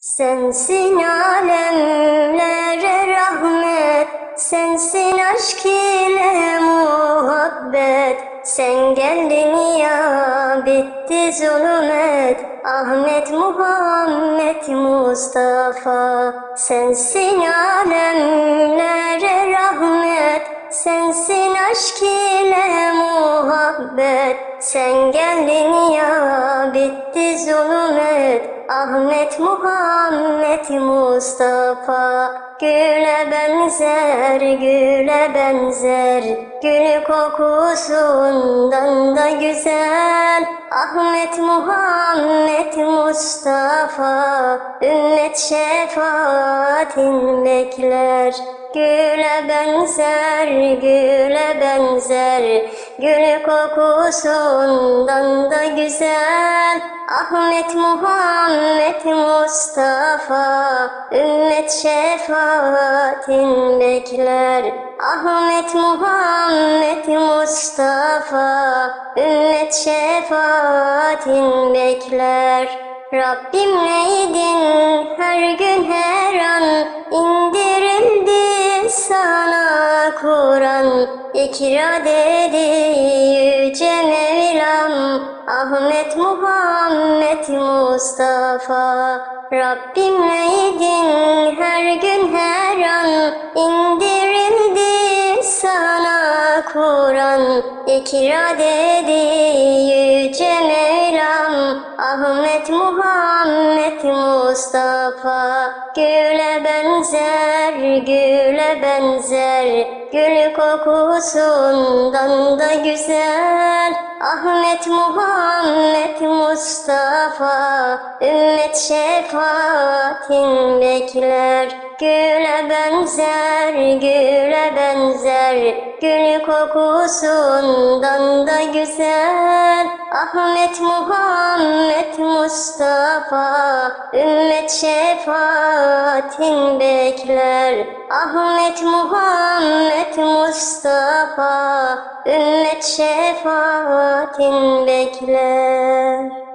Sensin alemlere rahmet, sensin aşk ile muhabbet. Sen geldin ya bitti zulmet, Ahmet Muhammed Mustafa. Sensin alemlere rahmet, sensin aşk ile muhabbet. Sen geldin ya bitti zulmet, Ahmet Muhammed Mustafa Güle benzer, güle benzer. Gül kokusundan da güzel. Ahmet Muhammed Mustafa Ümmet şefaatin bekler. Güle benzer, güle benzer Gül kokusundan da güzel. Ahmet Muhammed Mustafa Ümmet şefaatin bekler. Ahmet Muhammed Mustafa Ümmet şefaatin bekler. Rabbim neydin? Her gün her an indirildi sana Kur'an. İkra dedi Muhammed Mustafa Rabbim neydin her Kur'an ikra dedi yüce Mevlam Ahmet Muhammed Mustafa. Güle benzer, güle benzer. Gül kokusundan da güzel. Ahmet Muhammed Mustafa. Ümmet şefaatin bekler. Güle benzer, güle benzer Gül kokusundan da güzel. Ahmet Muhammed Mustafa Ümmet şefaatin bekler. Ahmet Muhammed Mustafa Ümmet şefaatin bekler